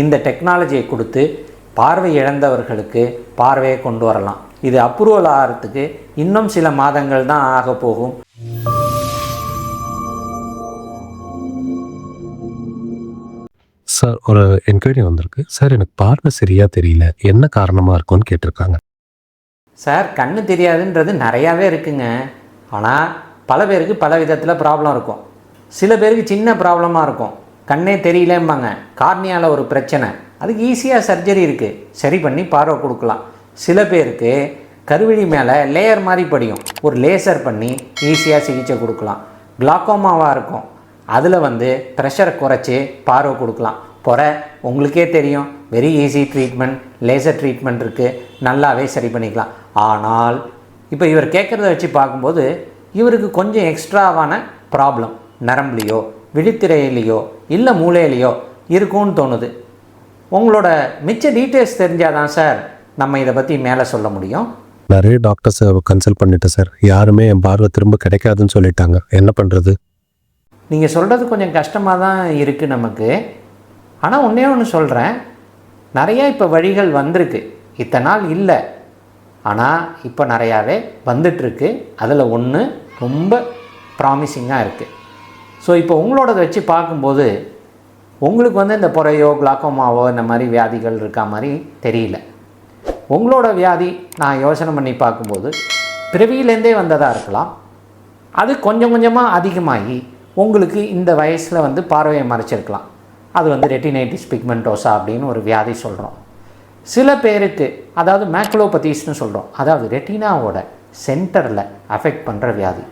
இந்த டெக்னாலஜியை கொடுத்து பார்வை இழந்தவர்களுக்கு பார்வையை கொண்டு வரலாம். இது அப்ரூவல் ஆகிறதுக்கு இன்னும் சில மாதங்கள் தான் ஆக போகும். சார் ஒரு என்கொயரி வந்திருக்கு. சார் எனக்கு பார்வை சரியா தெரியல. என்ன காரணமா இருக்கும்னு கேட்டிருக்காங்க. சார் கண்ணு தெரியாதுன்றது நிறையாவே இருக்குங்க. ஆனால் பல பேருக்கு பல விதத்தில் ப்ராப்ளம் இருக்கும். சில பேருக்கு சின்ன ப்ராப்ளமாக இருக்கும். கண்ணே தெரியலம்பாங்க. கார்னியாவில் ஒரு பிரச்சனை. அதுக்கு ஈஸியாக சர்ஜரி இருக்குது சரி பண்ணி பார்வை கொடுக்கலாம். சில பேருக்கு கருவிழி மேலே லேயர் மாதிரி படியும். ஒரு லேசர் பண்ணி ஈஸியாக சிகிச்சை கொடுக்கலாம். கிளாக்கோமாவாக இருக்கும். அதில் வந்து ப்ரெஷரை குறைச்சி பார்வை கொடுக்கலாம். பொறை உங்களுக்கே தெரியும். Very easy treatment laser treatment இருக்குது நல்லாவே சரி பண்ணிக்கலாம். ஆனால் இப்போ இவர் கேட்குறத வச்சு பார்க்கும்போது இவருக்கு கொஞ்சம் எக்ஸ்ட்ராவான ப்ராப்ளம் நரம்புலையோ விழித்திரையிலையோ இல்லை மூளையிலையோ இருக்கும்னு தோணுது. உங்களோட மிச்ச டீட்டெயில்ஸ் தெரிஞ்சால் தான் சார் நம்ம இதை பற்றி மேலே சொல்ல முடியும். நிறைய டாக்டர்ஸ் கன்சல்ட் பண்ணிட்டேன் சார். யாருமே என் பார்வை திரும்ப கிடைக்காதுன்னு சொல்லிட்டாங்க. என்ன பண்றது? நீங்கள் சொல்கிறது கொஞ்சம் கஷ்டமாக தான் இருக்குது நமக்கு. ஆனால் ஒன்றே ஒன்று சொல்கிறேன் நிறையா இப்போ வழிகள் வந்திருக்கு. இத்தனை நாள் இல்லை. ஆனால் இப்போ நிறையாவே வந்துட்டுருக்கு. அதில் ஒன்று ரொம்ப ப்ராமிசிங்காக இருக்குது ஸோ இப்போ உங்களோடத வச்சு பார்க்கும்போது உங்களுக்கு வந்து இந்த புறையோ கிளாக்கோமாவோ இந்த மாதிரி வியாதிகள் இருக்கா மாதிரி தெரியல. உங்களோட வியாதி நான் யோசனை பண்ணி பார்க்கும்போது பிறவியிலேருந்தே வந்ததாக இருக்கலாம். அது கொஞ்சம் கொஞ்சமாக அதிகமாகி உங்களுக்கு இந்த வயசில் வந்து பார்வையை மறைச்சிருக்கலாம். அது வந்து ரெட்டினைட்டிஸ் பிக்மெண்டோசா அப்படின்னு ஒரு வியாதி சொல்கிறோம் சில பேருக்கு அதாவது மேக்லோபதீஸ்னு சொல்கிறோம் அதாவது ரெட்டினாவோட சென்டரில் அஃபெக்ட் பண்ணுற வியாதி.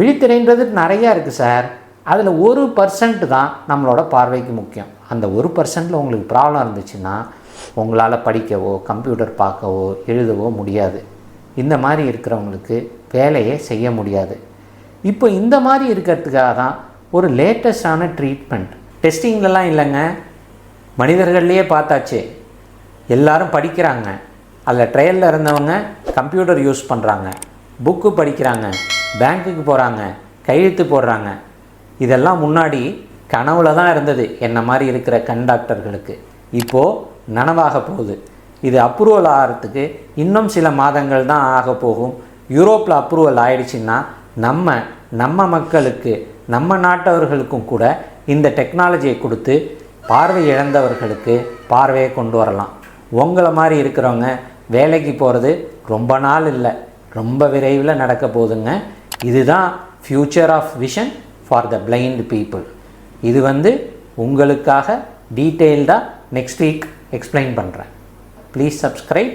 விழித்திரைன்றது நிறையா இருக்குது சார். அதில் ஒரு பர்சன்ட் தான் நம்மளோட பார்வைக்கு முக்கியம். அந்த ஒரு பர்சன்ட்டில் உங்களுக்கு ப்ராப்ளம் இருந்துச்சுன்னா உங்களால் படிக்கவோ கம்ப்யூட்டர் பார்க்கவோ எழுதவோ முடியாது. இந்த மாதிரி இருக்கிறவங்களுக்கு வேலையே செய்ய முடியாது. இப்போ இந்த மாதிரி இருக்கிறதுக்காக தான் ஒரு லேட்டஸ்டான ட்ரீட்மெண்ட் டெஸ்டிங்லலாம் இல்லைங்க. மனிதர்கள்லேயே பார்த்தாச்சு. எல்லாரும் படிக்கிறாங்க. அதில் ட்ரையலில் இருந்தவங்க கம்ப்யூட்டர் யூஸ் பண்ணுறாங்க புக்கு படிக்கிறாங்க. பேங்க்குக்கு போகிறாங்க கையெழுத்து போடுறாங்க. இதெல்லாம் முன்னாடி கனவுல தான் இருந்தது. என்ன மாதிரி இருக்கிற கண்டாக்டர்களுக்கு இப்போது நனவாக போகுது. இது அப்ரூவல் ஆகிறதுக்கு இன்னும் சில மாதங்கள் தான் ஆக போகும். யூரோப்பில் அப்ரூவல் ஆயிடுச்சுன்னா நம்ம நம்ம மக்களுக்கு நம்ம நாட்டவர்களுக்கும் கூட இந்த டெக்னாலஜியை கொடுத்து பார்வை இழந்தவர்களுக்கு பார்வையை கொண்டு வரலாம். உங்களை மாதிரி இருக்கிறவங்க வேலைக்கு போகிறது ரொம்ப நாள் இல்லை. ரொம்ப விரைவில் நடக்க போகுதுங்க. இதுதான் future of vision for the blind people இது வந்து உங்களுக்காக டீட்டெயில்டாக நெக்ஸ்ட் வீக் எக்ஸ்பிளைன் பண்ணுறேன் ப்ளீஸ் சப்ஸ்கிரைப்